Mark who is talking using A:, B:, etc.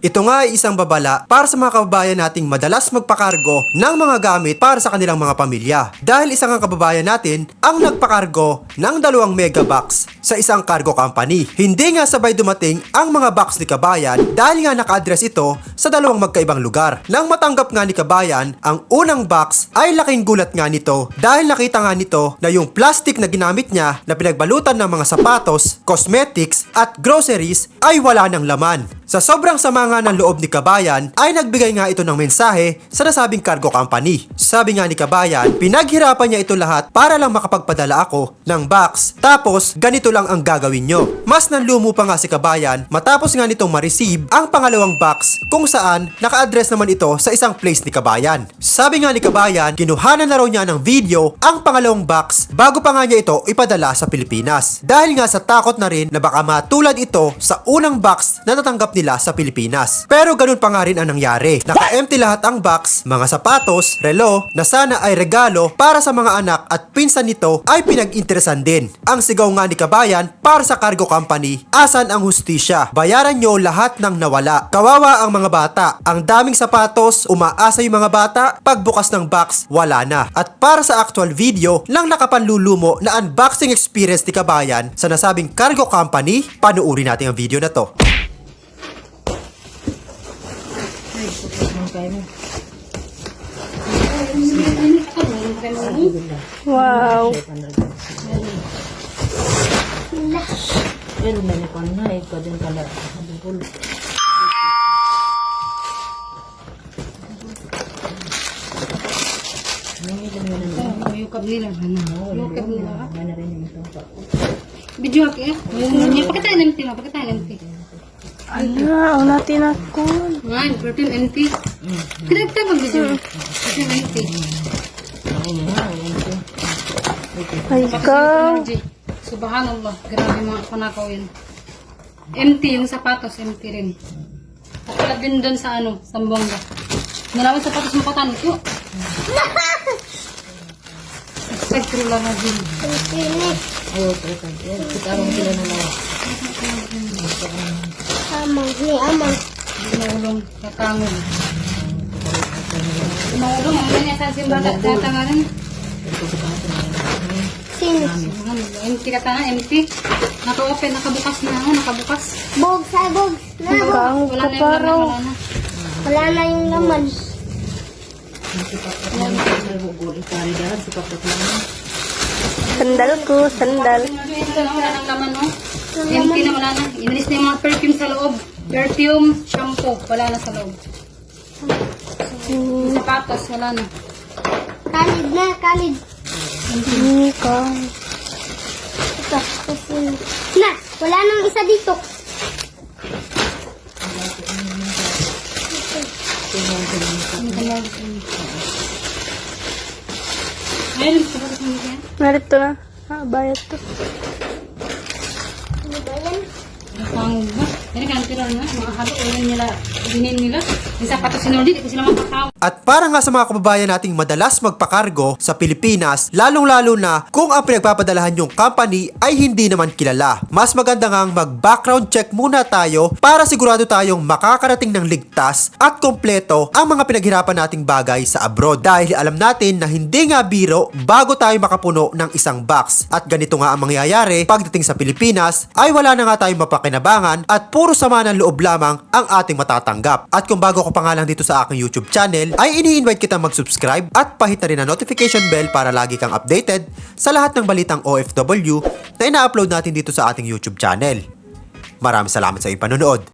A: Ito nga ay isang babala para sa mga kababayan nating madalas magpakargo ng mga gamit para sa kanilang mga pamilya. Dahil isang ang kababayan natin ang nagpakargo ng dalawang megabox sa isang cargo company. Hindi nga sabay dumating ang mga box ni kabayan dahil nga naka-address ito sa dalawang magkaibang lugar. Nang matanggap nga ni kabayan, ang unang box ay laking gulat nga nito dahil nakita nga nito na yung plastic na ginamit niya na pinagbalutan ng mga sapatos, cosmetics at groceries ay wala ng laman. Sa sobrang sama nga ng loob ni Kabayan ay nagbigay nga ito ng mensahe sa nasabing cargo company. Sabi nga ni Kabayan, pinaghirapan niya ito lahat para lang makapagpadala ako ng box. Tapos, ganito lang ang gagawin nyo. Mas nanlumo pa nga si Kabayan matapos nga nitong ma-receive ang pangalawang box kung saan naka-address naman ito sa isang place ni Kabayan. Sabi nga ni Kabayan, kinuhanan na raw niya ng video ang pangalawang box bago pa nga niya ito ipadala sa Pilipinas. Dahil nga sa takot na rin na baka matulad ito sa unang box na natanggap nila sa Pilipinas. Pero ganun pa nga rin ang nangyari. Naka-empty lahat ang box, mga sapatos, relo, na sana ay regalo para sa mga anak at pinsan nito ay pinag-interesan din. Ang sigaw nga ni Kabayan para sa cargo company, asan ang hustisya? Bayaran nyo lahat ng nawala. Kawawa ang mga bata. Ang daming sapatos, umaasa yung mga bata, pagbukas ng box, wala na. At para sa actual video lang nakapanlulumo na unboxing experience ni Kabayan sa nasabing cargo company, panuuri natin ang video na to.
B: Wow.
C: Pero may kon na eh, ko din pala. Habul.
D: Yukap nila. Yukap nila. Video ako eh. Yung pagkatayin ng tino, pagkatayin
B: Ala, una tinako.
D: Ngayon, 14 NT. Kinagta mag video. 14 NT.
B: Ay, ikaw.
D: Subhanallah, grabe mga panakaw yan. Empty yung sapatos, empty rin. Katulad din doon sa ano, sa Mbonga. Nalaman sapatos mo katan ko. Astagfirullah na din.
C: Ayaw ko ito. Yan, Kitarong sila na lawa.
D: Ginulong, katangol. Ginulong, ang mga sa simbaga, tatangalan. Subhanallah, empty ka tanga, empty. Naka-open, nakabukas na ako, nakabukas.
E: Bog, sabog. Na,
B: Ikaw
D: Wala na wala na.
E: yung laman.
C: Si Papat lang.
B: Sandal ko, sandal.
D: Empty na, wala na. Inalis na yung mga perfume sa loob. Perfume, shampoo, wala na sa loob. Sapatos, wala na.
E: Kalid na, kalid.
B: Ikaw.
E: Ito, kasi... Na, wala nang isa dito.
B: Narito na. Ah, bayad to.
D: 诶呀 makakaw.
A: At para nga sa mga kababayan nating madalas magpakargo sa Pilipinas, lalong-lalo na kung ang pinagpapadalahan yung company ay hindi naman kilala. Mas maganda ngang mag-background check muna tayo para sigurado tayong makakarating ng ligtas at kompleto ang mga pinaghirapan nating bagay sa abroad. Dahil alam natin na hindi nga biro bago tayo makapuno ng isang box. At ganito nga ang mangyayari pagdating sa Pilipinas ay wala na nga tayong mapakinabangan at puro sama ng loob lamang ang ating matatanggap. At kung bago ko pa nga lang dito sa aking YouTube channel, ay ini-invite kita mag-subscribe at pahit na rin ang notification bell para lagi kang updated sa lahat ng balitang OFW na ina-upload natin dito sa ating YouTube channel. Maraming salamat sa iyong panonood.